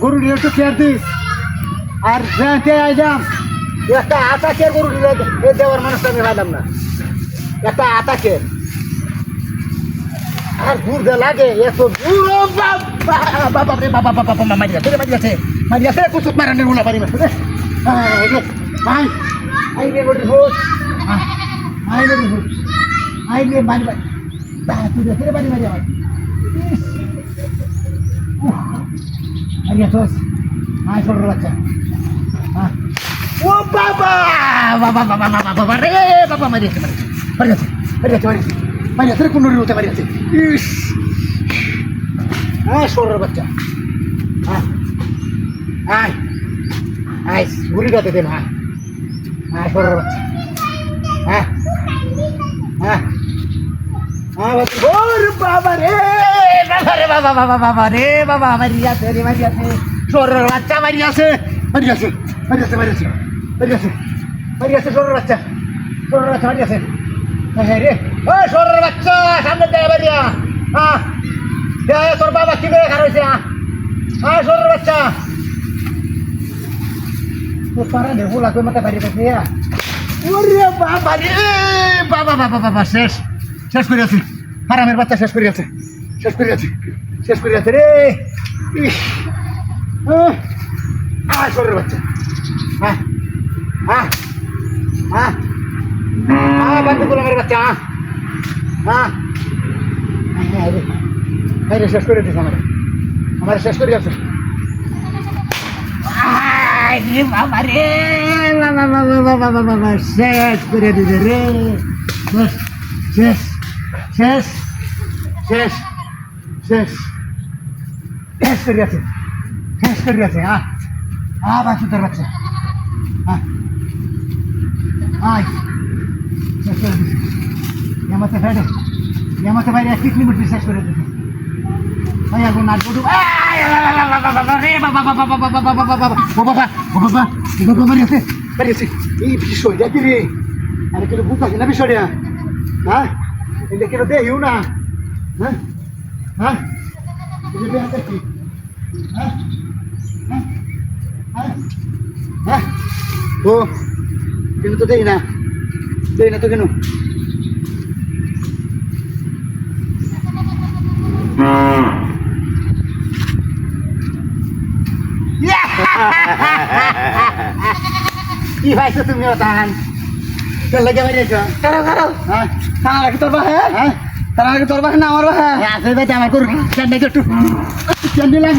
গরু নিয়ে একটু কেয়ার দিস আর যাতে আইলাম একটা আতাকের গরু নিয়ে এ দেওয়ার মানুষটা আমি পাইলাম না একটা আতাকের আর ঘুরতে লাগে এত দূর ও বাবা বাবা রে বাবা বাবা বাবা মারি আছে মারি আছে মারি আছে কুচুত মারানের গুলা পারি মারছে আই আই রে বড়ি হোস আই রে হোস আই রে মারি মারি বা তুই রে মারি মারি আমার Ayo terus. Ayo perlu aja. Ah. Wah, baba. Baba baba baba baba. Eh, baba mari kita. Mari kita. Mari kita. Mari kita kunur dulu mari kita. Ish. Ayo suruh baca. Ah. Ayo. Ayo, guri dah tadi mah. Ayo suruh baca. Ah. Ah. Ah, baca. Oh, baba. Eh. ওর বাবা বাবা বাবা রে, বাবা মারি আছে, রে মারি আছে। ছোট বাচ্চা মারি আছে মারি আছে মারি আছে ছোট বাচ্চা ছোট বাচ্চা মারি আছে। হ্যাঁ রে। ও ছোট বাচ্চা, সামনে দেয় বাড়িয়া হ্যাঁ তোর বাবা কি বেড়ে খারাইছে হ্যাঁ ছোট বাচ্চা। তো পারা নে হুলা কই মাথা বাড়ি কাছে ওরে বাবা রে, বাবা বাবা বাবা, শেষ শেষ করে আছে। হারামের বাচ্চা শেষ করে আছে। শেষ করে আছে শেষ করে আছে রে। আয় সরের বাচ্চা। হ্যাঁ হ্যাঁ হ্যাঁ হ্যাঁ বান্ধব গোলামের বাচ্চা হ্যাঁ হ্যাঁ হ্যাঁ রে হ্যাঁ শেষ করে দিস আমার। আমার শেষ করে বাবা শেষ করে দিবে রে। শেষ শেষ শেষ শেষ। শেষ শেষ করে আছে শেষ করে আছে হ্যাঁ হ্যাঁ বাচ্চা তোর বাচ্চা হ্যাঁ আয় শেষ করে দিছে ইয়ামাতে বাইরে ইয়ামাতে বাইরে এক কিলোমিটার শেষ করে দিছে ভাই আগুন আর বড়ু রে বাবা বাবা বাবা বাবা বাবা বাবা ও বাবা ও বাবা ও বাবা মারি আছে মারি আছে এই বিষয়টা কি রে আরে কেন বুঝা না বিষয়টা হ্যাঁ এটা কেন দেখিও না হ্যাঁ Hah? Jadi hati-hati. Hah? Hah? Hah? Hah? Oh. Kino to din na. Din na iya, kino. Iba itu tuh miotan. Kalau lagi aja, Karo karo. Hah? Karo kita bah ya? Hah? তার আগে তোর বাহে না আমার বাহে আছে বেটা আমার করু কেন একটু। কেন দিলাম